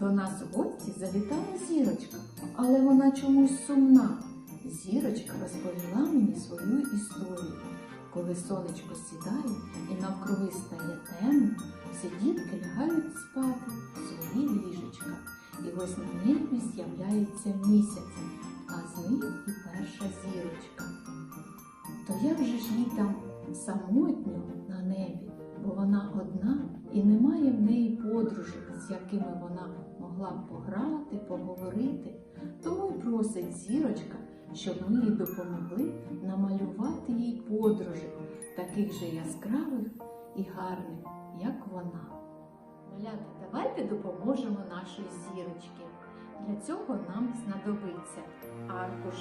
До нас в гості завітала зірочка, але вона чомусь сумна. Зірочка розповіла мені свою історію. Коли сонечко сідає і навкруги стає темно, всі дітки лягають спати в свої ліжечка. І ось на небі з'являється місяць, а з ним і перша зірочка. То як же ж їй там самотньо бо вона одна і немає в неї подружок, з якими вона могла б пограти, поговорити. Тому й просить зірочка, щоб ми їй допомогли намалювати їй подружок, таких же яскравих і гарних, як вона. Малята, давайте допоможемо нашій зірочці. Для цього нам знадобиться аркуш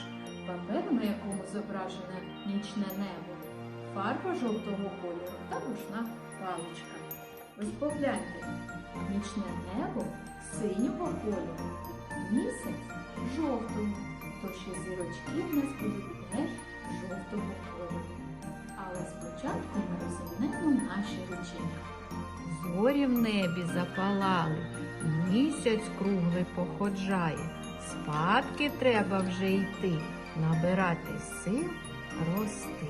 паперу, на якому зображене нічне небо, фарба жовтого кольору та рушна паличка. Погляньте, нічне небо синього кольору, місяць жовтого, тож і зірочки в нас будуть теж жовтого кольору. Але спочатку ми розімнемо наші рученька. Зорі в небі запалали, місяць круглий походжає. Спадки треба вже йти, набирати сил, рости.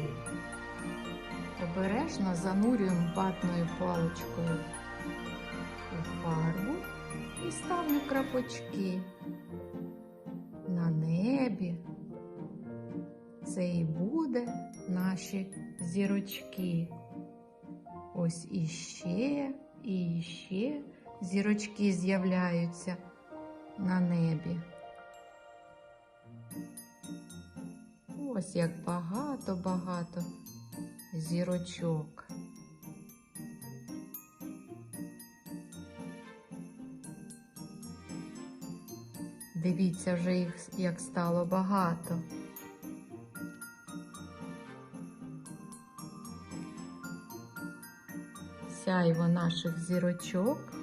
Обережно занурюємо ватною паличкою у фарбу і ставлю крапочки. На небі це і буде наші зірочки. Ось іще, і іще зірочки з'являються на небі. Ось як багато-багато зірочок. Дивіться вже їх як стало багато. Сяйво наших зірочок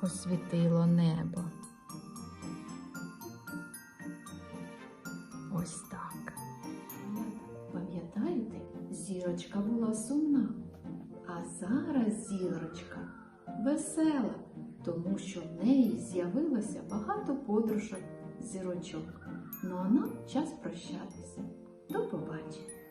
освітило небо. Зірочка була сумна, а зараз зірочка весела, тому що в неї з'явилося багато подружок зірочок. Ну а нам час прощатися. До побачення!